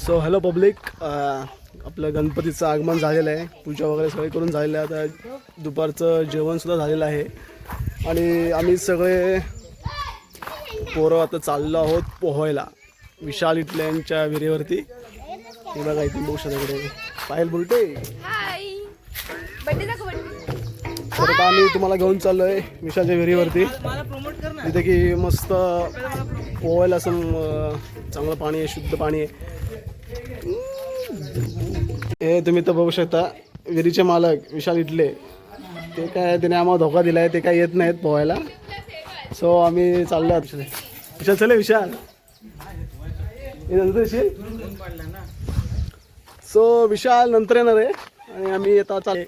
So hello public आपलं गणपतीचं आगमन झालेलं आहे. पूजा वगैरे सगळे करून झालेलं आहे. आता दुपारचं जेवणसुद्धा झालेलं आहे. आणि आम्ही सगळे पोरं आता चाललो आहोत पोहायला. विशाल इटल्यांच्या विहिरीवरती. हे बघा इथे बघू शकता इकडे. पायल तर आता आम्ही तुम्हाला घेऊन चाललो आहे विशालच्या विहिरीवरती. तिथे की मस्त पोहायला असं चांगलं पाणी आहे शुद्ध पाणी आहे हे तुम्ही तर बघू शकता विहिरीचे मालक विशाल इटले ते काय त्याने आम्हाला धोका दिला आहे ते काय येत नाहीत पोहायला सो आम्ही चाललो आहोत विशाल चले विशाल नंतर सो विशाल नंतर येणार आहे आणि आम्ही आता चाल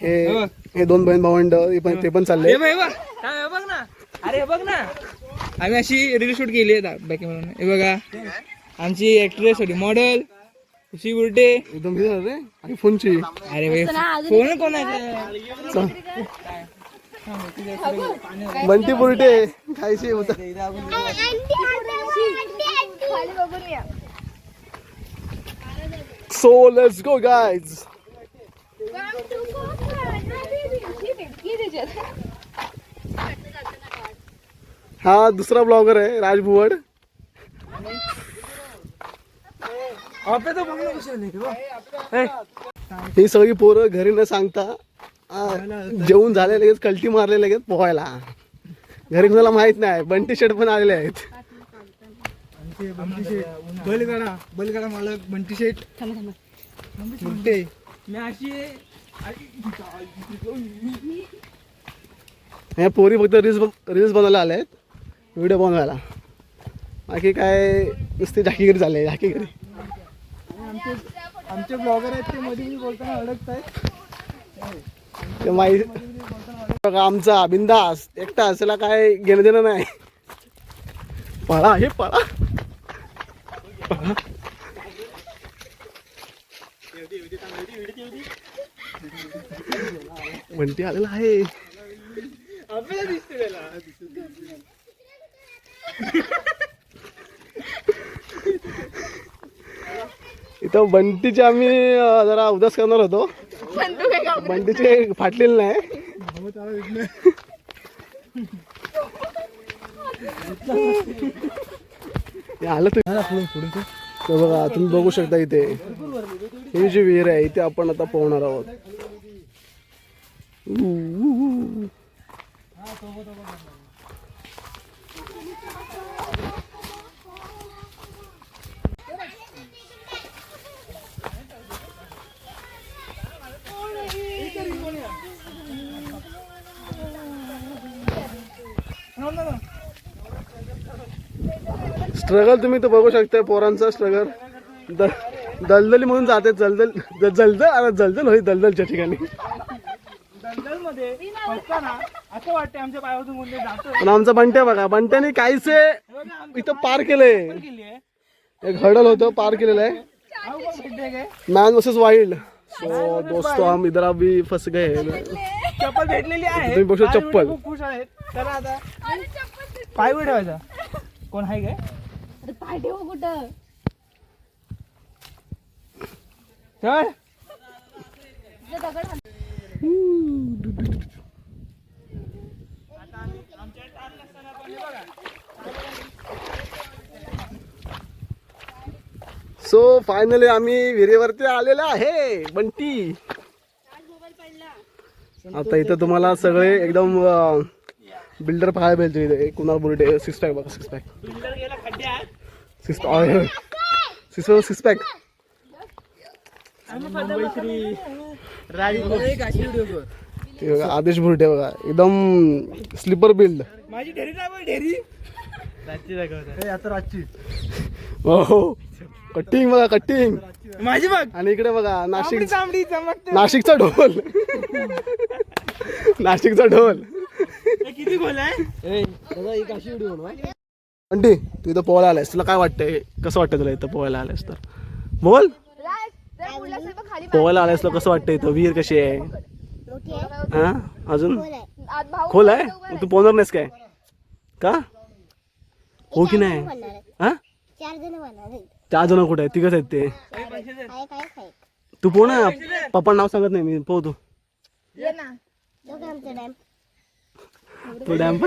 हे हे दोन बहीण भावंड हे पण ते पण चालले. हे बघ ना. अरे बघ ना. आम्ही अशी रील शूट केली आहे बॅक म्हणून. हे बघा. आमची ऍक्ट्रेस होती मॉडेल खुशी बुर्टे एकदम झालं रे. आणि फोनची. अरे भाई फोन कोणाचा? बंटी बुरटे खायची होता. सो लेट्स गो गाइज हा दुसरा ब्लॉगर आहे राज भुवड आपल्या तर बघ ना कशी आली ती बघ. ही सगळी पोरं घरी न सांगता जेवून झाले लगेच कल्टी मारले लगेच पोहायला. घरी कोणाला माहीत नाही बंटी शेट पण आलेले आहेत. बैलगाडा बैलगाडा मालक बंटी अशी ह्या पोरी फक्त रील्स रील्स बनवायला आल्या आहेत व्हिडिओ बनवायला बाकी काय नुसती झाकीगिरी झाली झाकीगिरी आमचे ब्लॉगर आहेत ते मध्ये बोलताना अडकत आहेत ते माहिती बघा आमचा बिंदास एकटा असेला काय घेणं देणं नाही. पळा हे पळा. बंटी आलेला आहे. आपल्याला दिसते त्याला. इथं बंटीचे आम्ही जरा उदास करणार होतो. बंटीचे फाटलेले नाही. आलं तर. बघा तुम्ही बघू शकता इथे. ही जी विहीर आहे इथे आपण आता पोहणार आहोत. स्ट्रगल तुम्ही तर बघू शकता पोरांचा स्ट्रगल द दलदली म्हणून जाते जलदल जलदल अरे जलदल होई दलदलच्या ठिकाणी. दलदलमध्ये फसताना असं वाटतं आमच्या पायावरून कोणते जातो पण आमचा बंट्या बघा बंट्याने काहीसे इथं पार केलंय. केली आहे. एक हडल होतं पार केलेलं आहे. मॅन वर्सेस वाईल्ड सो दोस्तो हम इधर अभी फंस गए चप्पल भेटलेली आहे. तुम्ही बघू चप्पल. खूप खुश आहेत. पाय वर ठेवायचा कोण आहे काय अरे पाय ठेव कुठं. चल. इथं दगड हाण. सो फायनली आम्ही विहिरीवरती आलेलो आहे बंटी. आता इथं तुम्हाला सगळे एकदम बिल्डर पाहायला भेटतो इथे कुणाल बुर्डे सिक्स पॅक बघा सिक्स पॅक बिल्डर गेला खड्ड्यात सिक्स सिक्स सिक्स पॅक ते बघा आदेश बुर्डे बघा. एकदम स्लीपर बिल्ड माझी ढेरी रातची हो कटिंग बघा कटिंग माझी बघ. आणि इकडे बघा नाशिक नाशिकचा ढोल. नाशिकचा ढोल. अंटी तू इथं पोहायला आलायस तुला काय वाटतंय? कसं वाटतं तुला इथं पोहायला आलायस तर? बोल. पोहायला आलायस तुला कसं वाटतं इथं? विहीर कशी आहे? हा? अजून? खोल आहे? मग तू पोहणार नाहीस काय? का? हो की नाही? हा? चार जण कुठे आहेत? तिघच आहेत ते. काय काय काय तू पोह ना पप्पा नाव सांगत नाही मी पोह तू डॅम.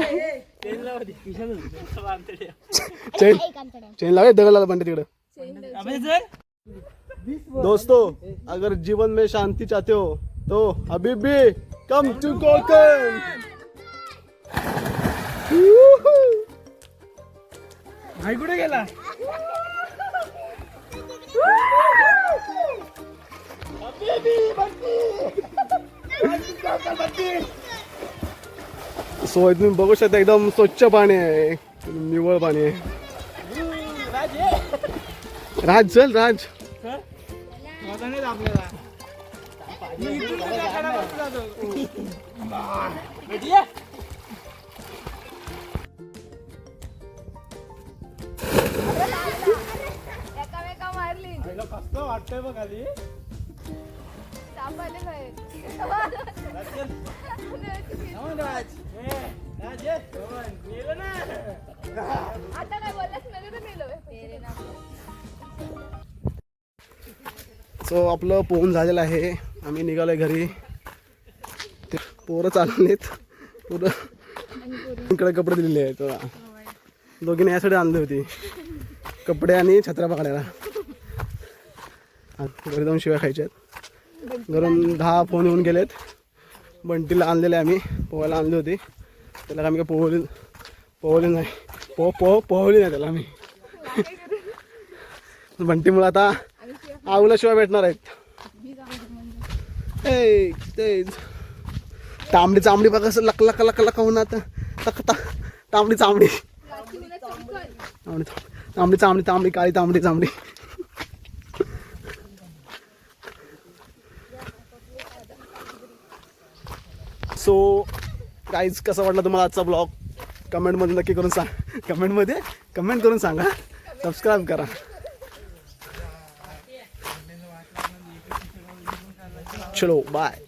चेन लावे दगड पण तिकडे. अबे चल. दोस्तों अगर जीवन में शांति चाहते हो तो अभी भी कम टू कोकण भाई कुठे गेला? सो तुम्ही बघू शकता एकदम स्वच्छ पाणी आहे. निवळ पाणी आहे. राज चल राज. वाटतंय आता काय बोललास तर सो आपलं पोहून झालेलं आहे. आम्ही निघालोय घरी. ते पोरं चाललेत पोरं इकडे कपडे दिलेले आहेत दोघीने यासाठी आणली होती. कपडे आणि छत्र्या पकडायला घरी जाऊन शिवाय खायच्यात घरून दहा फोन येऊन गेलेत. बंटीला आणलेले आम्ही. पोहायला आणली होती. त्याला आम्ही काय पोहले पोहले नाही. पो पो पोहली नाही त्याला आम्ही. बंटीमुळे आता आवला शिवाय भेटणार आहेत. ए तेच तांबडी चांबडी बघा कसं लक लक लक लक होऊन आता. तक तक तांबडी चांबडी. तांबडी तांबडी चांबडी तांबडी काळी तांबडी चांबडी. सो काहीच कसं वाटलं तुम्हाला आजचा ब्लॉग कमेंटमध्ये नक्की करून सांग. कमेंटमध्ये कमेंट करून सांगा. सबस्क्राईब करा. चलो बाय